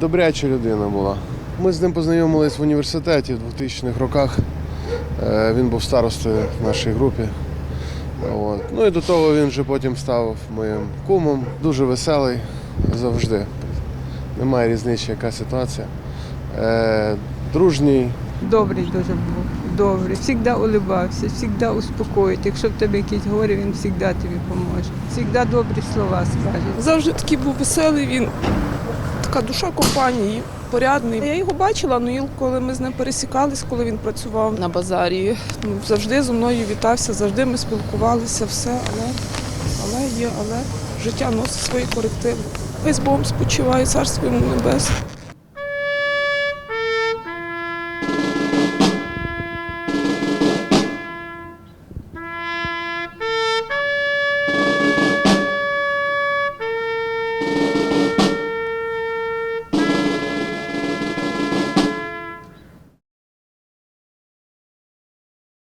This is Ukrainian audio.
добряча людина була. Ми з ним познайомились в університеті в 2000-х роках. Е, Він був старостою в нашій групі. От. Ну і до того він вже потім став моїм кумом. Дуже веселий завжди. Немає різниці, яка ситуація. Е, дружній, Добрий дуже був. Добрий. Всігда улибався, всігда успокоїть. Якщо в тебе якісь горе, він завжди тобі поможе. Всігда добрі слова скаже. Завжди такий був веселий, він така душа компанії, порядний. Я його бачила, ну коли ми з ним пересікались, коли він працював на базарі. Ну, завжди зі мною вітався, завжди ми спілкувалися, все, але, але є, але життя носить свої корективи. Весь Богом спочиває, царство йому небесне.